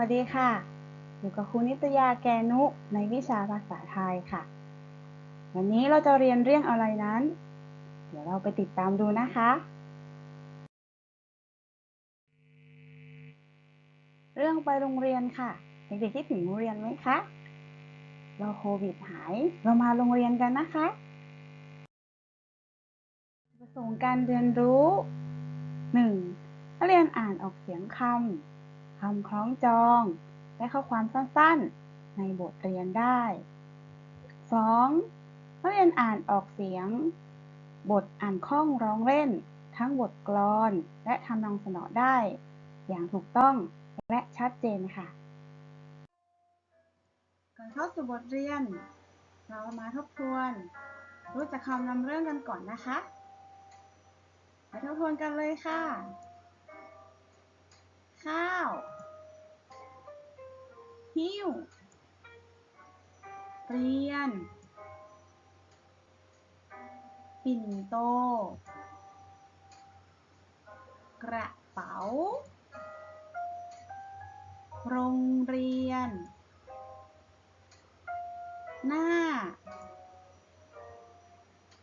สวัสดีค่ะ อยู่กับครูนิตยาแกนุในวิชาภาษาไทยค่ะ วันนี้เราจะเรียนเรื่องอะไรนั้น เดี๋ยวเราไปติดตามดูนะคะ เรื่องไปโรงเรียนค่ะ เด็กๆคิดถึงโรงเรียนไหมคะ เราโควิดหาย เรามาโรงเรียนกันนะคะ ประสงค์การเรียนรู้ 1. นักเรียนอ่านออกเสียงคำ คำคล้องจอง และข้อความสั้นๆ ในบทเรียนได้ 2. นักเรียนอ่านออกเสียง บทอ่านคล่องร้องเล่น ทั้งบทกลอน และทำนองสนอได้ อย่างถูกต้องและชัดเจนค่ะ ก่อนเข้าสู่บทเรียน เรามาทบทวน รู้จักคำนำเรื่องกันก่อนนะคะไปทบทวนกันเลยค่ะ ข้าว หิ้ว เรียน ปิ่นโต กระเป๋า โรงเรียน หน้า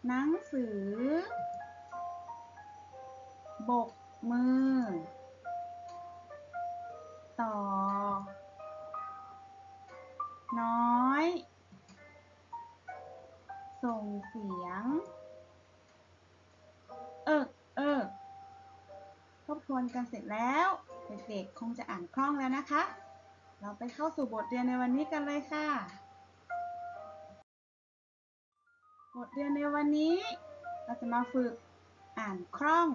หนังสือ บกมือ ต่อ น้อย ส่งเสียง เอิกเอิกทบทวนกันเสร็จแล้วเด็กๆคงจะอ่านคล่องแล้วนะคะ เราไปเข้าสู่บทเรียนในวันนี้กันเลยค่ะ บทเรียนในวันนี้ เราจะมาฝึกอ่านคล่อง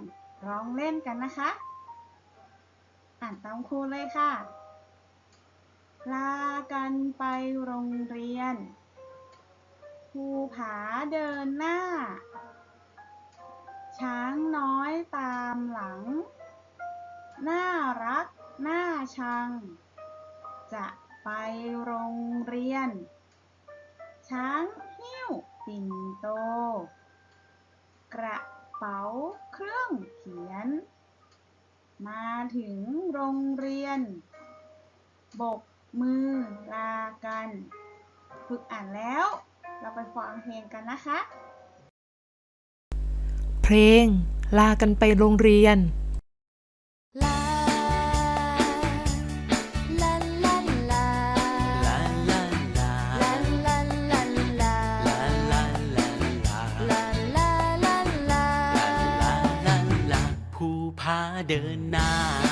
ร้องเล่นกันนะคะ อ่านตามครูเลยค่ะ ลากันไปโรงเรียน ภูผาเดินหน้า ช้างน้อยตามหลัง น่ารัก น่าชัง จะไปโรงเรียน ช้างหิ้วปิ่นโต กระเป๋าเครื่องเขียน มาถึงโรงเรียน บก มือลากัน ฝึกอ่านแล้ว เราไปฟังเพลงกันนะคะ เพลง ลากันไปโรงเรียนลาลาลา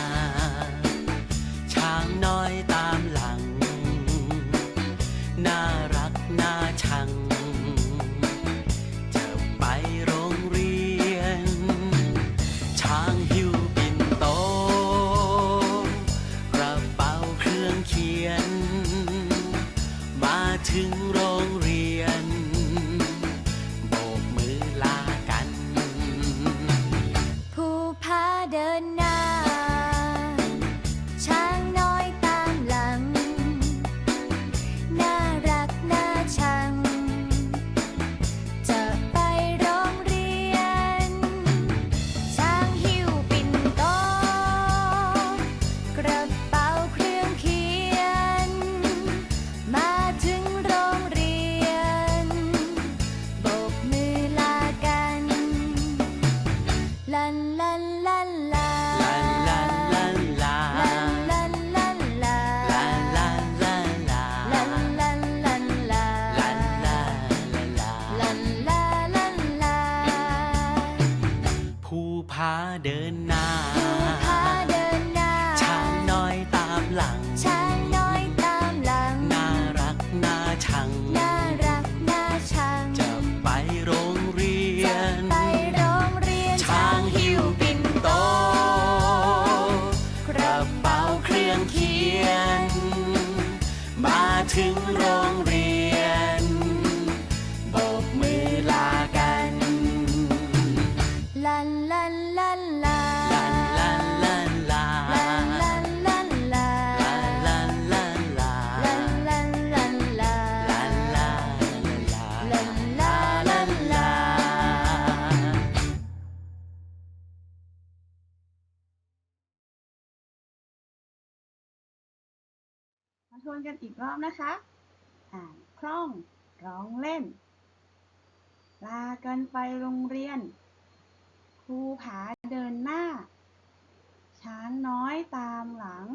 วนกันอีกรอบนะคะ อ่านคล่อง ร้องเล่น ลากันไปโรงเรียน ครูผาเดินหน้า ช้างน้อยตามหลัง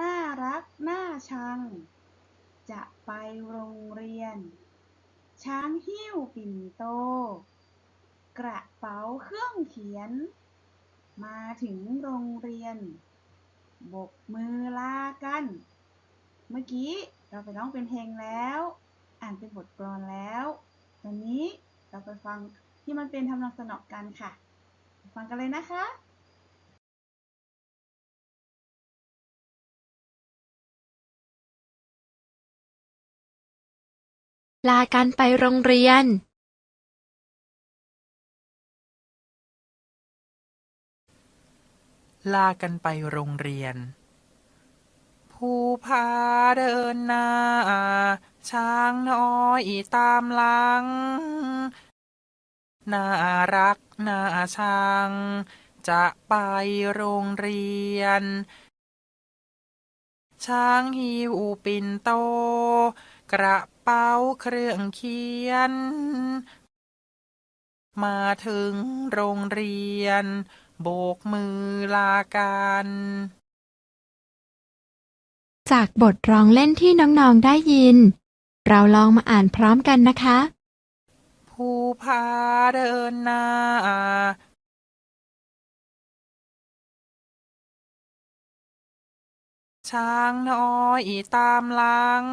น่ารักน่าชัง จะไปโรงเรียน ช้างหิ้วปิ่นโต กระเป๋าเครื่องเขียน มาถึงโรงเรียนบกมือลากัน เมื่อกี้เราไปร้องเป็นเพลงแล้ว อ่านเป็นบทกลอนแล้วตอนนี้เราไปฟังที่มันเป็นทำนองสนอกันค่ะ ฟังกันเลยนะคะลากันไปโรงเรียน ลากันไปโรงเรียน ผู้พาเดินหน้า ช้างน้อยตามหลัง น่ารักน่าชัง จะไปโรงเรียน ช้างหิวปินโต กระเป๋าเครื่องเขียน มาถึงโรงเรียน โบกมือลากัน จากบทร้องเล่นที่น้องๆได้ยิน เราลองมาอ่านพร้อมกันนะคะผู้พาเดินหน้า ช้างน้อยตามหลัง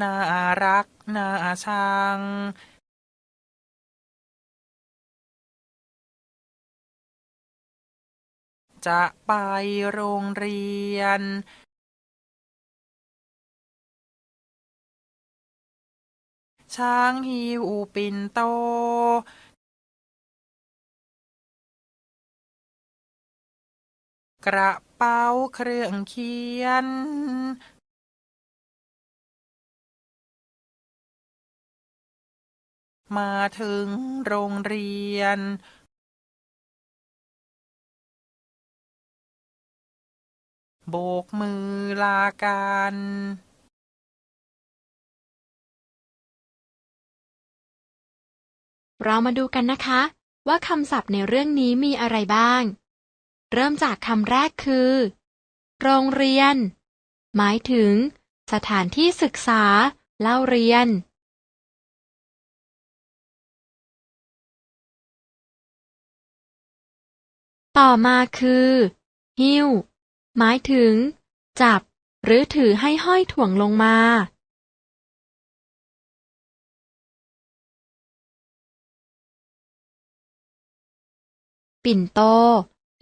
น่ารัก น่าชัง จะไปโรงเรียนช้างหิวปิ่นโต กระเป๋าเครื่องเขียน มาถึงโรงเรียน โบกมือลากันเรามาดูกันนะคะ ว่าคำศัพท์ในเรื่องนี้มีอะไรบ้าง เริ่มจากคำแรกคือ โรงเรียน หมายถึง สถานที่ศึกษา เล่าเรียน ต่อมาคือ หิ้ว หมายถึง จับ หรือถือให้ห้อยถ่วงลงมา ปิ่นโต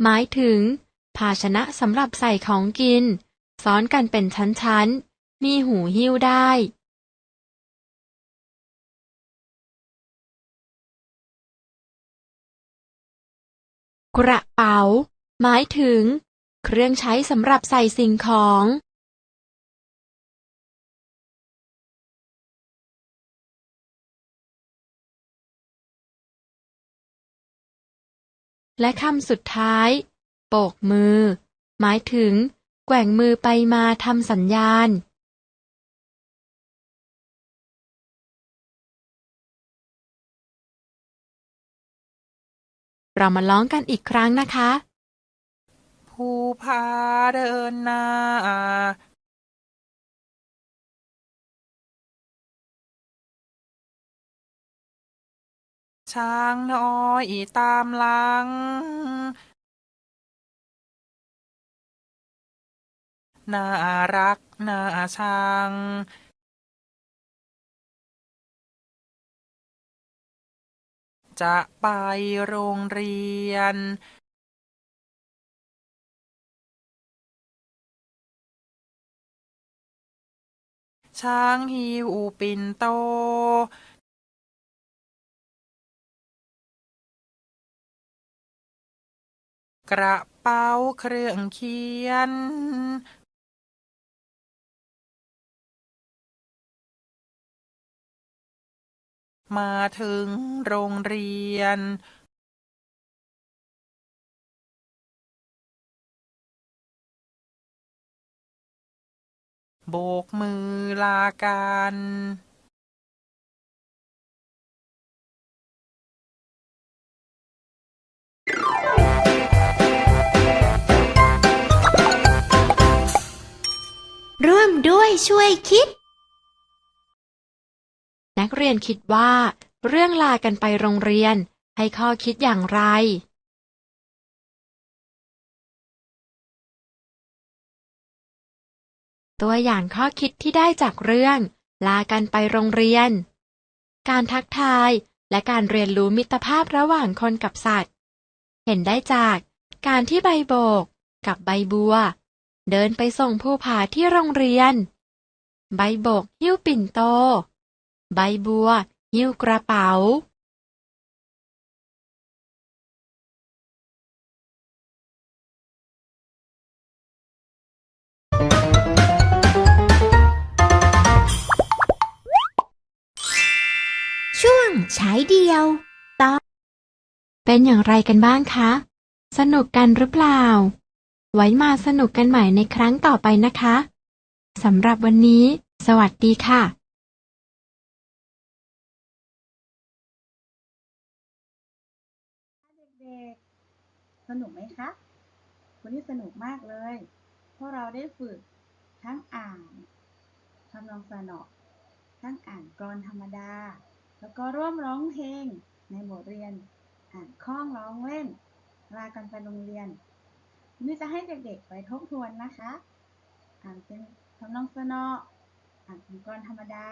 หมายถึง ภาชนะสำหรับใส่ของกิน ซ้อนกันเป็นชั้นๆ มีหูหิ้วได้กระเป๋า หมายถึง เครื่องใช้สำหรับใส่สิ่งของและคำสุดท้ายโบกมือ หมายถึง แกว่งมือไปมาทำสัญญาณ เรามาร้องกันอีกครั้งนะคะ ผู้พาเดินหน้าช้างน้อยตามหลัง น่ารัก น่าชัง จะไปโรงเรียน ช้างหิวปิ่นโตกระเป๋าเครื่องเขียน มาถึงโรงเรียน โบกมือลากันร่วมด้วยช่วยคิด นักเรียนคิดว่า เรื่องลากันไปโรงเรียน ให้ข้อคิดอย่างไร ตัวอย่างข้อคิดที่ได้จากเรื่อง ลากันไปโรงเรียน การทักทายและการเรียนรู้มิตรภาพระหว่างคนกับสัตว์ เห็นได้จากการที่ใบโบกกับใบบัว เดินไปส่งผู้ผาที่โรงเรียน ใบโบกหิ้วปิ่นโต ใบบัวหิ้วกระเป๋าช่ วงฉายเดียวเป็นอย่างไรกันบ้างคะ สนุกกันหรือเปล่า ไว้มาสนุกกันใหม่ในครั้งต่อไปนะคะสำหรับวันนี้ สวัสดีค่ะเด็กๆสนุกไหมคะ วันนี้สนุกมากเลย เพราะเราได้ฝึกทั้งอ่านทำนองสนอทั้งอ่านกลอนธรรมดา แล้วก็ร่วมร้องเพลงในบทเรียน อ่านคล้องร้องเล่น ลากันไปโรงเรียน นี่จะให้เด็กๆไปทบทวนนะคะ อ่านเป็นทำนองสนออ่านเป็นกลอนธรรมดา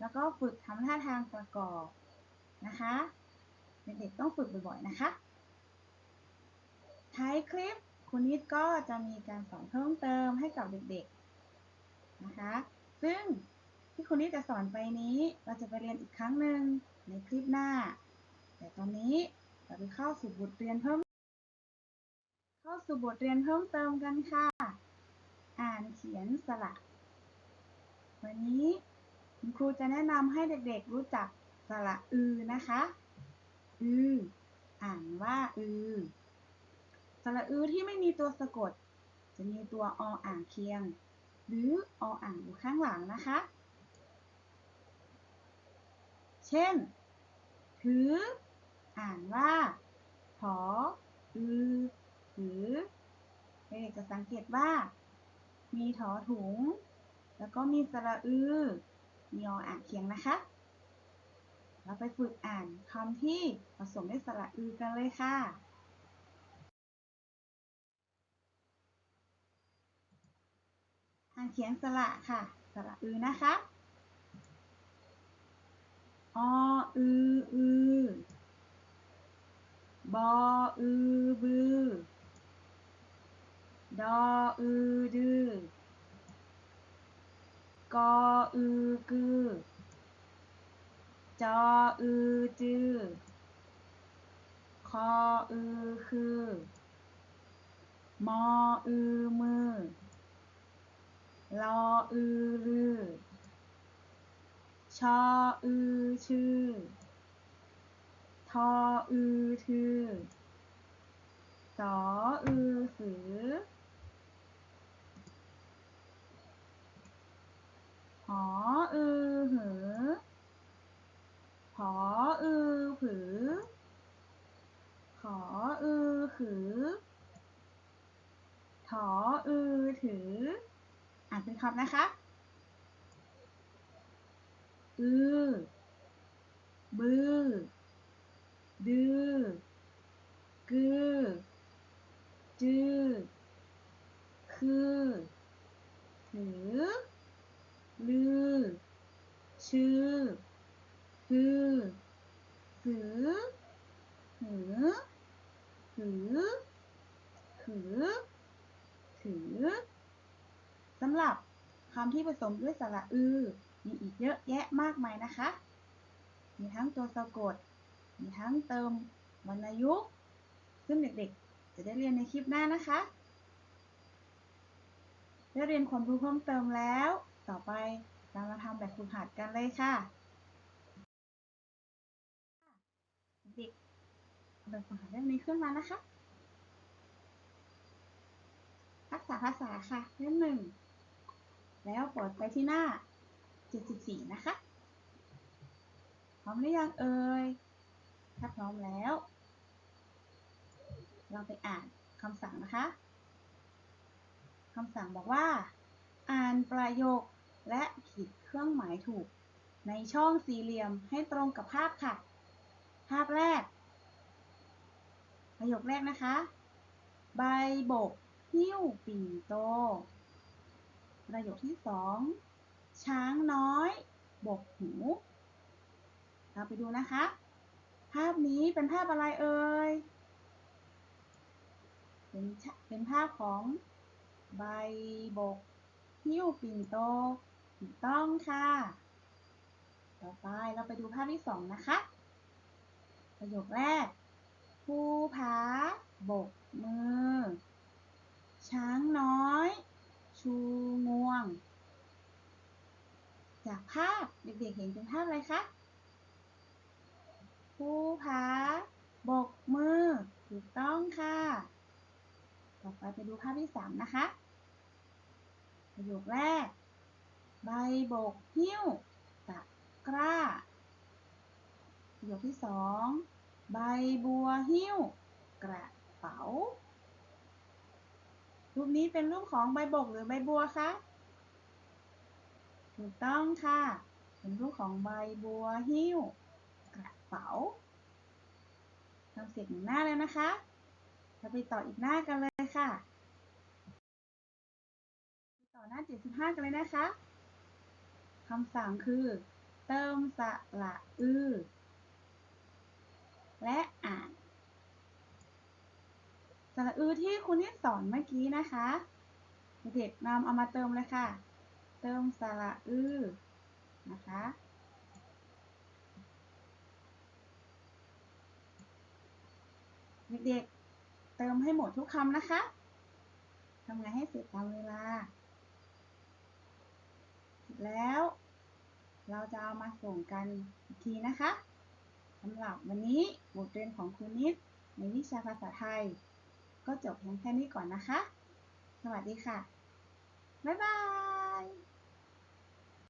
แล้วก็ฝึกทำท่าทางประกอบนะคะ เด็กๆต้องฝึกบ่อยๆนะคะ ท้ายคลิปคุณนิดก็จะมีการสอนเพิ่มเติมให้กับเด็กๆนะคะ ซึ่ง ที่คุณนิดจะสอนไปนี้ เราจะไปเรียนอีกครั้งหนึ่งในคลิปหน้า แต่ตอนนี้เราไปเข้าสู่บทเรียนเพิ่ม เข้าสู่บทเรียนเพิ่มเติมกันค่ะ อ่านเขียนสระ วันนี้คุณครูจะแนะนำให้เด็กๆรู้จักสระอือนะคะ อือ อ่านว่าอือ สระอือที่ไม่มีตัวสะกด จะมีตัวออ่างเคียง หรือออ่างอยู่ข้างหลังนะคะ เช่น ถือ อ่านว่าผออือถือเด็กจะสังเกตว่า มีถอถุง แล้วก็มีสระอือมีออ่างเคียงนะคะ เราไปฝึกอ่านคำที่ผสมด้วยสระอือกันเลยค่ะ อ่านเขียนสระค่ะ สระอือนะคะ ออืออือบออือบือดออือดือกออือกือจออือจือคออือคือมออือมือลออือลือ ชออือชื่อ ทออือทือสออือสือหออือหือผออือผือขออือขือถออือถือ อ่านเป็นคำนะคะ อือบือดือกือจือคือถือลือ ชื่อฮือหือหือหือหือ ถือสำหรับคำที่ผสมด้วยสระอือ มีอีกเยอะแยะมากมายนะคะ มีทั้งตัวสะกด มีทั้งเติมวรรณยุกต์ ซึ่งเด็กๆ จะได้เรียนในคลิปหน้านะคะ ได้เรียนความรู้เพิ่มเติมแล้ว ต่อไปเรามาทำแบบฝึกหัดกันเลยค่ะ เด็กแบบฝึกหัดเล่มนี้ขึ้นมานะคะทักษะภาษาค่ะเล่มหนึ่ง แล้วเปิดไปที่หน้า 74 นะคะ พร้อมหรือยังเอ่ย ถ้าพร้อมแล้ว เราไปอ่านคำสั่งนะคะ คำสั่งบอกว่า อ่านประโยคและขีดเครื่องหมายถูก ในช่องสี่เหลี่ยมให้ตรงกับภาพค่ะ ภาพแรก ประโยคแรกนะคะ ใบบก หิ้วปิ่นโต ประโยคที่สอง ช้างน้อย บกหู เราไปดูนะคะ ภาพนี้เป็นภาพอะไรเอ่ย เป็นเป็นภาพของใบบกหิ้วปิ่นโตถูกต้องค่ะ ต่อไปเราไปดูภาพที่สองนะคะ ประโยคแรก ภูผาบกมือ ช้างน้อย ชูงวง จากภาพเด็กๆเห็นเป็นภาพอะไรคะภูผาบกมือถูกต้องค่ะ ต่อไปไปดูภาพที่สามนะคะ ประโยคแรก ใบบกหิ้วตะกร้า ประโยคที่สองใบบัวหิ้ว กระเป๋า รูปนี้เป็นรูปของใบบกหรือใบบัวคะ ถูกต้องค่ะ เป็นรูปของใบบัวหิ้ว กระเป๋าทำเสร็จหนึ่งหน้าแล้วนะคะ เราไปต่ออีกหน้ากันเลยค่ะ ต่อหน้า 75 กันเลยนะคะคำสั่งคือ เติมสระอือ และอ่านสระอือที่คุณนิดสอนเมื่อกี้นะคะ เด็กนำเอามาเติมเลยค่ะ เติมสระอือนะคะเด็กๆเติมให้หมดทุกคำนะคะทำงานให้เสร็จตามเวลาเสร็จแล้ว เราจะเอามาส่งกันอีกทีนะคะสำหรับวันนี้บทเรียนของคุณนิดในวิชาภาษาไทย ก็จบเพียงแค่นี้ก่อนนะคะ สวัสดีค่ะ บ๊ายบาย